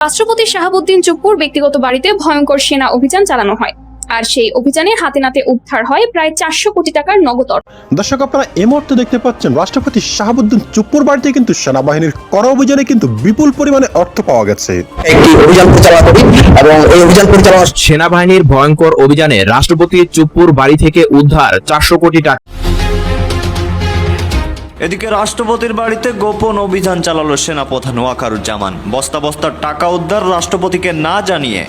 রাষ্ট্রপতি শাহাবুদ্দিন চুপ্পুর ব্যক্তিগত বাড়িতে ভয়ঙ্কর সেনা অভিযান চালানো হয়। আর সেই অভিযানে হাতে নাতে উদ্ধার হয় প্রায় চারশো কোটি টাকার নগদ অর্থ। দর্শক আপনারা এই মুহূর্তে দেখতে পাচ্ছেন রাষ্ট্রপতি শাহাবুদ্দিন চুপ্পুর বাড়িতে কিন্তু সেনাবাহিনীর করা অভিযানে কিন্তু বিপুল পরিমাণে অর্থ পাওয়া গেছে। একটি অভিযান পরিচালনা করি এবং এই অভিযান পরিচালনা সেনাবাহিনীর ভয়ঙ্কর অভিযানে রাষ্ট্রপতি চুপ্পুর বাড়ি থেকে উদ্ধার চারশো কোটি টাকা। এদিকে রাষ্ট্রপতির বাড়িতে গোপন অভিযান চালালো সেনাপ্রধান ওয়াকারুজ্জামান। বস্তা বস্তার টাকা উদ্ধার রাষ্ট্রপতিকে না জানিয়ে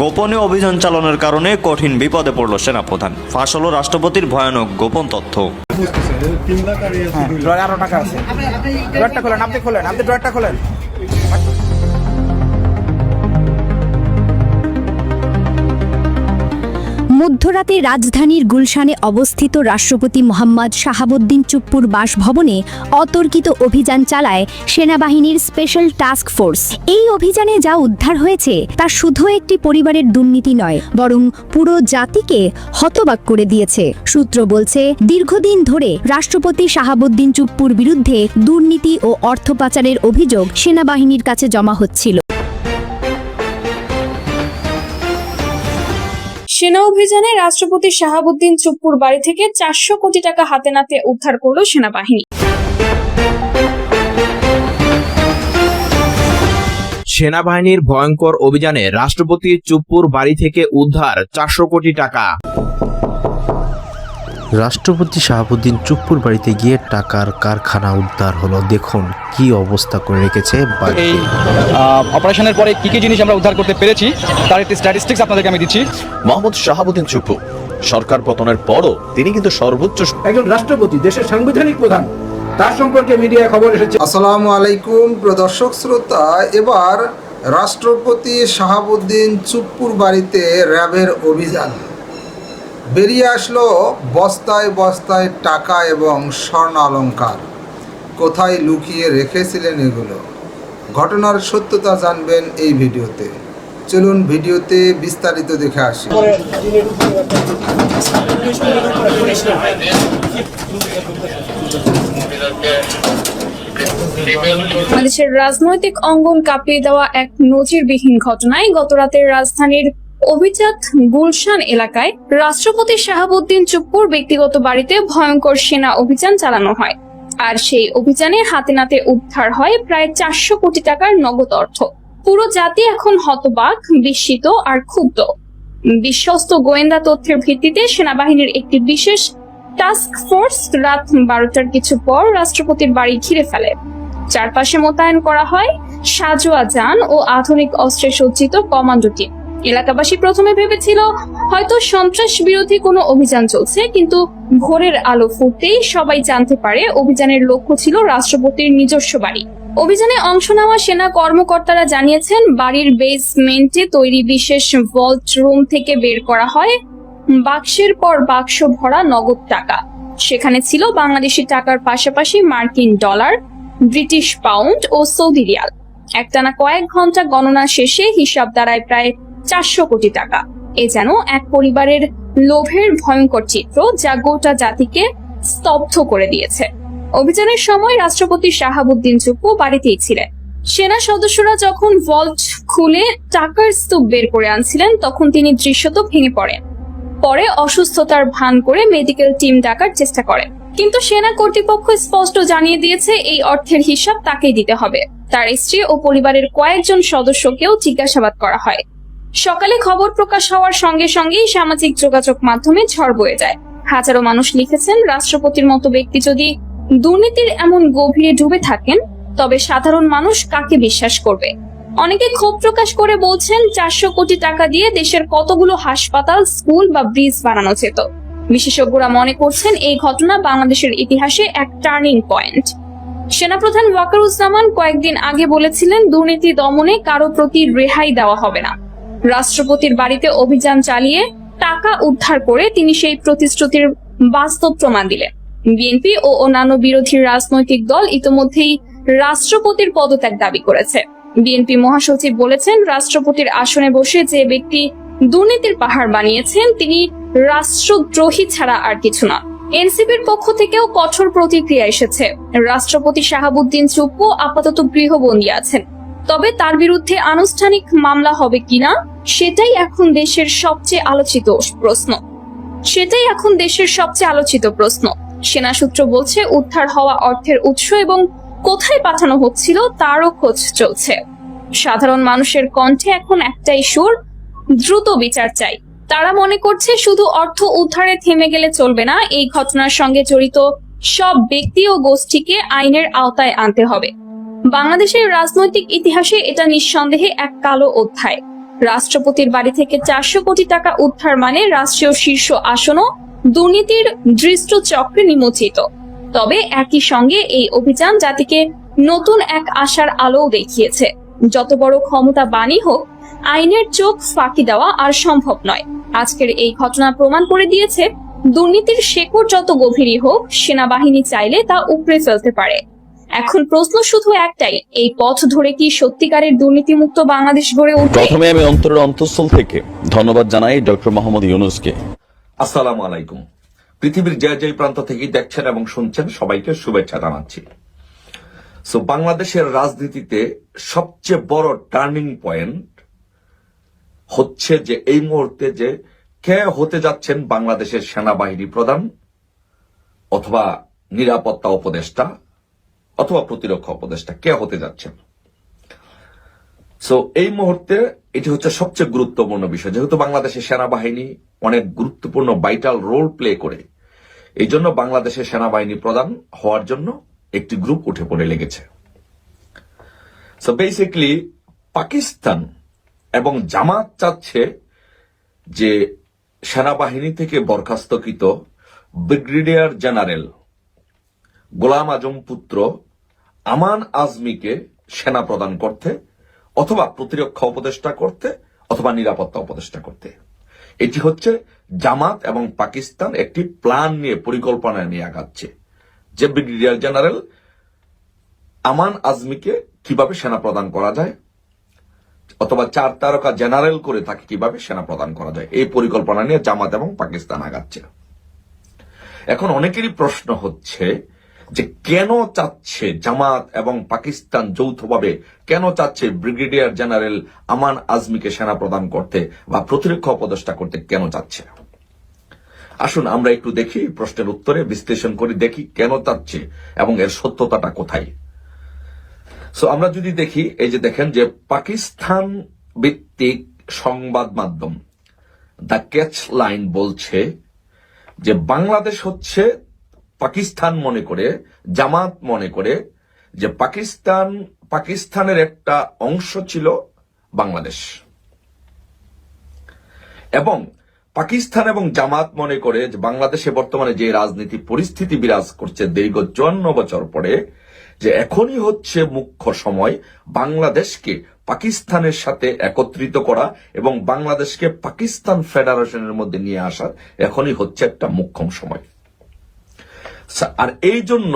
গোপনে অভিযান চালানোর কারণে কঠিন বিপদে পড়ল সেনাপ্রধান। ফাঁস হলো রাষ্ট্রপতির ভয়ানক গোপন তথ্য। ড্রয়ারে টাকা আছে। ড্রয়ারটা খোলেন আপনি খোলেন আপনি ড্রয়ারটা খোলেন। মধ্যরাতে রাজধানীর গুলশানে অবস্থিত রাষ্ট্রপতি মোহাম্মদ শাহাবুদ্দিন চুপ্পুর বাসভবনে অতর্কিত অভিযান চালায় সেনাবাহিনীর স্পেশাল টাস্ক ফোর্স। এই অভিযানে যা উদ্ধার হয়েছে তা শুধু একটি পরিবারের দুর্নীতি নয়, বরং পুরো জাতিকে হতবাক করে দিয়েছে। সূত্র বলছে, দীর্ঘদিন ধরে রাষ্ট্রপতি শাহাবুদ্দিন চুপ্পুর বিরুদ্ধে দুর্নীতি ও অর্থ পাচারের অভিযোগ সেনাবাহিনীর কাছে জমা হচ্ছিল। সেনা অভিযানে রাষ্ট্রপতি শাহাবুদ্দিন চুপ্পুর বাড়ি থেকে চারশো কোটি টাকা হাতে নাতে উদ্ধার করল সেনাবাহিনী। সেনাবাহিনীর ভয়ঙ্কর অভিযানে রাষ্ট্রপতি চুপ্পুর বাড়ি থেকে উদ্ধার চারশো কোটি টাকা। রাষ্ট্রপতি শাহাবুদ্দিন চুপ্পুর বাড়িতে গিয়ে টাকার কারখানা উদ্ধার হলো। দেখুন কি অবস্থা করে রেখেছে এই অপারেশনের পরে কি কি জিনিস আমরা উদ্ধার করতে পেরেছি তার একটি স্ট্যাটিস্টিক্স আপনাদেরকে আমি দিচ্ছি। মোহাম্মদ শাহাবুদ্দিন চুপ্পু সরকার পতনের পরও তিনি কিন্তু সর্বোচ্চ একজন রাষ্ট্রপতি দেশের সাংবিধানিক প্রধান। তার সম্পর্কে মিডিয়ায় খবর এসেছে। আসসালামু আলাইকুম প্রদর্শক শ্রোতা। এবার রাষ্ট্রপতি শাহাবুদ্দিন চুপ্পুর বাড়িতে র্যাবের অভিযান। বেরিয়ে আসলো বস্তায় বস্তায় টাকা এবং স্বর্ণ অলঙ্কার কোথায় লুকিয়ে রেখেছিলেন এগুলো? ঘটনার সত্যতা জানবেন এই ভিডিওতে। চলুন ভিডিওতে বিস্তারিত দেখে আসি। বাংলাদেশের রাজনৈতিক অঙ্গন কাঁপিয়ে দেওয়া এক নজিরবিহীন ঘটনায় গতরাতের রাজধানীর অভিজাত গুলশান এলাকায় রাষ্ট্রপতি শাহাবুদ্দিন চুপ্পুর ব্যক্তিগত বাড়িতে ভয়ঙ্কর সেনা অভিযান চালানো হয়। আর সেই অভিযানে হাতে নাতে উদ্ধার হয় প্রায় চারশো কোটি টাকার নগদ অর্থ। পুরো জাতি এখন হতবাক, বিস্মিত আর ক্ষুব্ধ। বিশ্বস্ত গোয়েন্দা তথ্যের ভিত্তিতে সেনাবাহিনীর একটি বিশেষ টাস্ক ফোর্স রাত বারোটার কিছু পর রাষ্ট্রপতির বাড়ি ঘিরে ফেলে। চারপাশে মোতায়েন করা হয় সাজোয়া যান ও আধুনিক অস্ত্রে সজ্জিত কমান্ডো টিম। এলাকাবাসী প্রথমে ভেবেছিল, হয়তো সন্ত্রাস বিরোধী কোনো অভিযান চলছে, কিন্তু ভোরের আলো ফুটতেই সবাই জানতে পারে অভিযানের লক্ষ্য ছিল রাষ্ট্রপতির নিজস্ব বাড়ি। অভিযানে অংশ নেওয়া সেনা কর্মকর্তারা জানিয়েছেন, বাড়ির বেসমেন্টে তৈরি বিশেষ ভল্ট রুম থেকে বের করা হয়। বাক্সের পর বাক্স ভরা নগদ টাকা। সেখানে ছিল বাংলাদেশি টাকার পাশাপাশি মার্কিন ডলার, ব্রিটিশ পাউন্ড ও সৌদি রিয়াল। একটানা কয়েক ঘণ্টা গণনা শেষে হিসাব দাঁড়ায় প্রায় চারশো কোটি টাকা। এ যেন এক পরিবারের লোভের ভয়ঙ্কর চিত্র যা গোটা জাতিকে স্তব্ধ করে দিয়েছে। অভিযানের সময় রাষ্ট্রপতি শাহাবুদ্দিন চুপ্পু বাড়িতেই ছিলেন। সেনা সদস্যরা যখন ভল্ট খুলে টাকার স্তূপ বের করে আনছিলেন, তখন তিনি দৃশ্যত ভেঙে পড়েন। পরে অসুস্থতার ভান করে মেডিকেল টিম ডাকার চেষ্টা করেন। কিন্তু সেনা কর্তৃপক্ষ স্পষ্ট জানিয়ে দিয়েছে, এই অর্থের হিসাব তাকেই দিতে হবে। তার স্ত্রী ও পরিবারের কয়েকজন সদস্যকেও জিজ্ঞাসাবাদ করা হয়। সকালে খবর প্রকাশ হওয়ার সঙ্গে সঙ্গেই সামাজিক যোগাযোগ মাধ্যমে ঝড় বয়ে যায়। হাজারো মানুষ লিখেছেন, রাষ্ট্রপতির মতো ব্যক্তি যদি দুর্নীতির এমন গভীরে ডুবে থাকেন, তবে সাধারণ মানুষ কাকে বিশ্বাস করবে? অনেকে ক্ষোভ প্রকাশ করে বলছেন, চারশো কোটি টাকা দিয়ে দেশের কতগুলো হাসপাতাল, স্কুল বা ব্রিজ বানানো যেত। বিশেষজ্ঞরা মনে করছেন, এই ঘটনা বাংলাদেশের ইতিহাসে এক টার্নিং পয়েন্ট। সেনাপ্রধান ওয়াকারুজ্জামান কয়েকদিন আগে বলেছিলেন, দুর্নীতি দমনে কারও প্রতি রেহাই দেওয়া হবে না। রাষ্ট্রপতির বাড়িতে অভিযান চালিয়ে টাকা উদ্ধার করে তিনি সেই প্রতিশ্রুতির বাস্তব প্রমাণ দিলেন। বিএনপি ও অন্যান্য বিরোধী রাজনৈতিক দল ইতোমধ্যেই রাষ্ট্রপতির পদত্যাগ দাবি করেছে। বিএনপি মহাসচিব বলেছেন, রাষ্ট্রপতির আসনে বসে যে ব্যক্তি দুর্নীতির পাহাড় বানিয়েছেন, তিনি রাষ্ট্রদ্রোহী ছাড়া আর কিছু না। এনসিপির পক্ষ থেকেও কঠোর প্রতিক্রিয়া এসেছে। রাষ্ট্রপতি শাহাবুদ্দিন চুপ্পু আপাতত গৃহবন্দী আছেন। তবে তার বিরুদ্ধে আনুষ্ঠানিক মামলা হবে কিনা সেটাই এখন দেশের সবচেয়ে আলোচিত প্রশ্ন। সেটাই এখন দেশের সবচেয়ে আলোচিত প্রশ্ন। সেনা সূত্র বলছে, উদ্ধার হওয়া অর্থের উৎস এবং কোথায় পাঠানো হচ্ছিল তারও খোঁজ চলছে। সাধারণ মানুষের কণ্ঠে এখন একটাই সুর, দ্রুত বিচার চাই। তারা মনে করছে শুধু অর্থ উদ্ধারে থেমে গেলে চলবে না, এই ঘটনার সঙ্গে জড়িত সব ব্যক্তি ও গোষ্ঠীকে আইনের আওতায় আনতে হবে। বাংলাদেশের রাজনৈতিক ইতিহাসে এটা নিঃসন্দেহে এক কালো অধ্যায়। রাষ্ট্রপতির বাড়ি থেকে চারশো কোটি টাকা উদ্ধার মানে রাষ্ট্রীয় শীর্ষ আসনও দুর্নীতির দৃষ্ট চক্রে নিমজ্জিত। তবে একই সঙ্গে এই অভিযান জাতিকে নতুন এক আশার আলোও দেখিয়েছে। যত বড় ক্ষমতা বাণী হোক, আইনের চোখ ফাঁকি দেওয়া আর সম্ভব নয়। আজকের এই ঘটনা প্রমাণ করে দিয়েছে, দুর্নীতির শেকড় যত গভীরই হোক, সেনাবাহিনী চাইলে তা উপড়ে ফেলতে পারে। এখন প্রশ্ন শুধু একটাই এই পথ ধরে কি সত্যিকারের দুর্নীতিমুক্ত বাংলাদেশ গড়ে উঠবে? প্রথমে আমি অন্তরের অন্তঃস্থল থেকে ধন্যবাদ জানাই ডক্টর মোহাম্মদ ইউনুসকে। আসসালামু আলাইকুম। পৃথিবীর যে যে প্রান্ত থেকে দেখছেন এবং শুনছেন সবাইকে শুভেচ্ছা জানাচ্ছি। সো বাংলাদেশের রাজনীতিতে সবচেয়ে বড় টার্নিং পয়েন্ট হচ্ছে যে এই মুহূর্তে যে কে হতে যাচ্ছেন বাংলাদেশের সেনাবাহিনী প্রধান অথবা নিরাপত্তা উপদেষ্টা অথবা প্রতিরক্ষা উপদেষ্টা কে হতে যাচ্ছেন? সো এই মুহূর্তে এটি হচ্ছে সবচেয়ে গুরুত্বপূর্ণ বিষয়। যেহেতু বাংলাদেশের সেনাবাহিনী অনেক গুরুত্বপূর্ণ ভাইটাল রোল প্লে করে, এই জন্য বাংলাদেশের সেনাবাহিনী প্রধান হওয়ার জন্য একটি গ্রুপ উঠে পড়ে লেগেছে। সো বেসিকলি পাকিস্তান এবং জামাত চাচ্ছে যে সেনাবাহিনী থেকে বরখাস্তকৃত ব্রিগেডিয়ার জেনারেল গোলাম আজম পুত্র আমান আজমিকে সেনা প্রদান করতে, অথবা প্রতিরক্ষা উপদেষ্টা করতে, অথবা নিরাপত্তা উপদেষ্টা করতে। এটি হচ্ছে জামাত এবং পাকিস্তান একটি প্ল্যান নিয়ে, পরিকল্পনা নিয়ে আগাচ্ছে। যে ব্রিগেডিয়ার জেনারেল আমান আজমিকে কীভাবে সেনা প্রদান করা যায়, অথবা চার তারকা জেনারেল করে তাকে কীভাবে সেনা প্রদান করা যায়, এই পরিকল্পনা নিয়ে জামাত এবং পাকিস্তান আগাচ্ছে। এখন অনেকেরই প্রশ্ন হচ্ছে যে কেন চাচ্ছে জামাত এবং পাকিস্তান যৌথভাবে কেন চাচ্ছে ব্রিগেডিয়ার জেনারেল আমান আজমিকে সেনা প্রদান করতে বা প্রতিরক্ষা উপদেষ্টা করতে কেন চাচ্ছে? আসুন আমরা একটু দেখি প্রশ্নের উত্তরে, বিশ্লেষণ করে দেখি কেন চাচ্ছে এবং এর সত্যতাটা কোথায়। সো আমরা যদি দেখি, এই যে দেখেন যে পাকিস্তান ভিত্তিক সংবাদ মাধ্যম দ্য ক্যাচ লাইন বলছে যে বাংলাদেশ হচ্ছে পাকিস্তান মনে করে, জামাত মনে করে, যে পাকিস্তান, পাকিস্তানের একটা অংশ ছিল বাংলাদেশ। এবং পাকিস্তান এবং জামাত মনে করে যে বাংলাদেশে বর্তমানে যে রাজনীতি পরিস্থিতি বিরাজ করছে দীর্ঘ চুয়ান্ন বছর পরে, যে এখনই হচ্ছে মুখ্য সময় বাংলাদেশকে পাকিস্তানের সাথে একত্রিত করা এবং বাংলাদেশকে পাকিস্তান ফেডারেশনের মধ্যে নিয়ে আসার এখনই হচ্ছে একটা মুখ্যম সময়। আর এই জন্য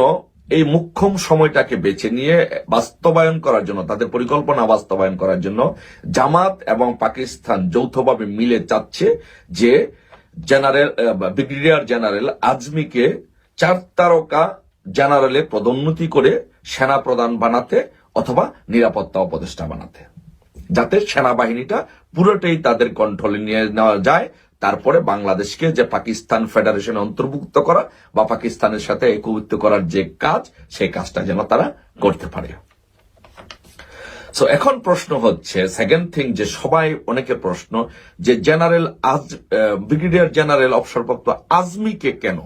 এই মুখ্যম সময়টাকে বেছে নিয়ে বাস্তবায়ন করার জন্য, তাদের পরিকল্পনা বাস্তবায়ন করার জন্য জামাত এবং পাকিস্তান যৌথভাবে মিলে চাচ্ছে যে জেনারেল ব্রিগেডিয়ার জেনারেল আজমিকে চার তারকা জেনারেলে পদোন্নতি করে সেনা প্রধান বানাতে অথবা নিরাপত্তা উপদেষ্টা বানাতে। যাতে সেনাবাহিনীটা পুরোটাই তাদের কন্ট্রোলে নিয়ে নেওয়া যায় তারপরে বাংলাদেশকে যে পাকিস্তান ফেডারেশনে অন্তর্ভুক্ত করা বা পাকিস্তানের সাথে একীভূত করার যে কাজ, সেই কাজটা যেন তারা করতে পারে। সো এখন প্রশ্ন হচ্ছে সেকেন্ড থিং যে সবাই অনেকের প্রশ্ন, যে জেনারেল আজ ব্রিগেডিয়ার জেনারেল অবসরপ্রাপ্ত আজমিকে কেন?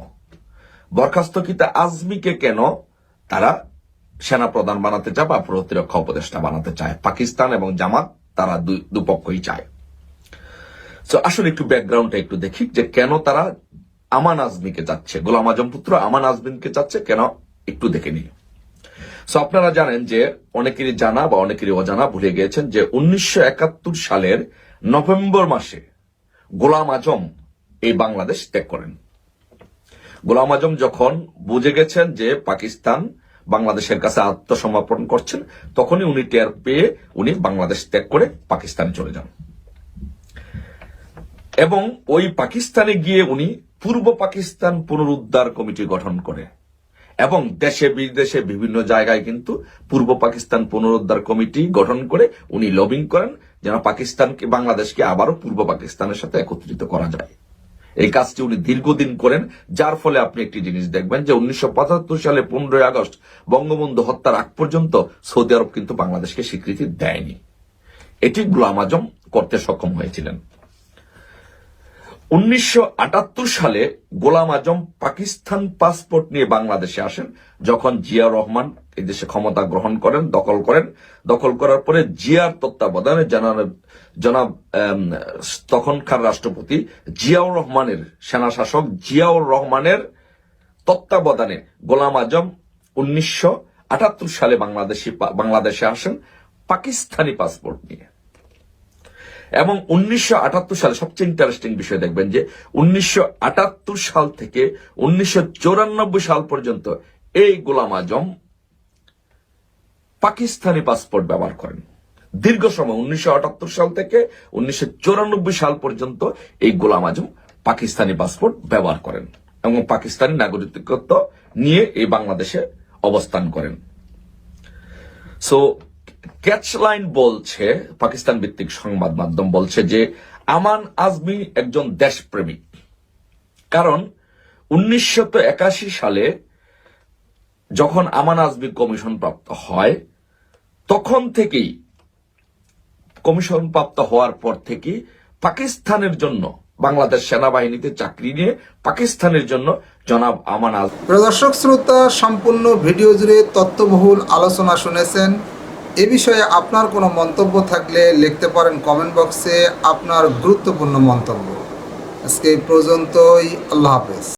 বরখাস্তকৃত আজমিকে কেন তারা সেনা প্রধান বানাতে চায় বা প্রতিরক্ষা উপদেষ্টা বানাতে চায়? পাকিস্তান এবং জামাত তারা দুপক্ষই চায়। তো আসলে একটু ব্যাকগ্রাউন্ডটা একটু দেখি, যে কেন তারা আমান আজমিকে যাচ্ছে গোলাম আজম পুত্র আমান আজমিনকে যাচ্ছে কেন? একটু দেখে নিই। সো আপনারা জানেন যে অনেকেরই জানা বা অনেকেরই অজানা ভুলে গিয়েছেন যে উনিশশো একাত্তর সালের নভেম্বর মাসে গোলাম আজম এই বাংলাদেশ ত্যাগ করেন। গোলাম আজম যখন বুঝে গেছেন যে পাকিস্তান বাংলাদেশের কাছে আত্মসমর্পণ করছেন, তখনই উনি টের পেয়ে উনি বাংলাদেশ ত্যাগ করে পাকিস্তানে চলে যান। এবং ওই পাকিস্তানে গিয়ে উনি পূর্ব পাকিস্তান পুনরুদ্ধার কমিটি গঠন করে। এবং দেশে বিদেশে বিভিন্ন জায়গায় কিন্তু পূর্ব পাকিস্তান পুনরুদ্ধার কমিটি গঠন করে উনি লবিং করেন, যেন পাকিস্তানকে, বাংলাদেশকে আবারও পূর্ব পাকিস্তানের সাথে একত্রিত করা যায়। এই কাজটি উনি দীর্ঘদিন করেন, যার ফলে আপনি একটি জিনিস দেখবেন যে উনিশশো পঁচাত্তর সালে পনেরোই আগস্ট বঙ্গবন্ধু হত্যার আগ পর্যন্ত সৌদি আরব কিন্তু বাংলাদেশকে স্বীকৃতি দেয়নি। এটি গুলাম আজম করতে সক্ষম হয়েছিলেন। উনিশশো আটাত্তর সালে গোলাম আজম পাকিস্তান পাসপোর্ট নিয়ে বাংলাদেশে আসেন। যখন জিয়া রহমান এই দেশে ক্ষমতা গ্রহণ করেন, দখল করেন, দখল করার পরে জিয়ার তত্ত্বাবধানে জনাব তখনকার রাষ্ট্রপতি জিয়াউর রহমানের সেনা শাসক জিয়াউর রহমানের তত্ত্বাবধানে গোলাম আজম উনিশশো আটাত্তর সালে বাংলাদেশি বাংলাদেশে আসেন পাকিস্তানি পাসপোর্ট নিয়ে। এবং উনিশশো সালে সবচেয়ে ইন্টারেস্টিং বিষয় দেখবেন যে উনিশশো সাল থেকে উনিশশো চুরানব্বই সাল পর্যন্ত এই গোলাম আজম পাকিস্তানি পাসপোর্ট ব্যবহার করেন। দীর্ঘ সময় উনিশশো আটাত্তর সাল থেকে উনিশশো চুরানব্বই সাল পর্যন্ত এই গোলাম আজম পাকিস্তানি পাসপোর্ট ব্যবহার করেন এবং পাকিস্তানি নাগরিকত্ব নিয়ে এই বাংলাদেশে অবস্থান করেন। সো ক্যাচলাইন বলছে, পাকিস্তান ভিত্তিক সংবাদ মাধ্যম বলছে যে, আমান আজমি একজন দেশপ্রেমিক। কারণ, উনিশশো সালে যখন আমান আজমি কমিশন প্রাপ্ত হয়, তখন থেকেই কমিশন প্রাপ্ত হওয়ার পর থেকে পাকিস্তানের জন্য, বাংলাদেশ সেনাবাহিনীতে চাকরি নিয়ে পাকিস্তানের জন্য জনাব আমান আজমি প্রদর্শক শ্রোতা, সম্পূর্ণ ভিডিও জুড়ে তথ্যবহুল আলোচনা শুনেছেন এ বিষয়ে আপনার কোনো মন্তব্য থাকলে লিখতে পারেন কমেন্ট বক্সে আপনার গুরুত্বপূর্ণ মন্তব্য। আজকে এই পর্যন্তই, আল্লাহ হাফেজ।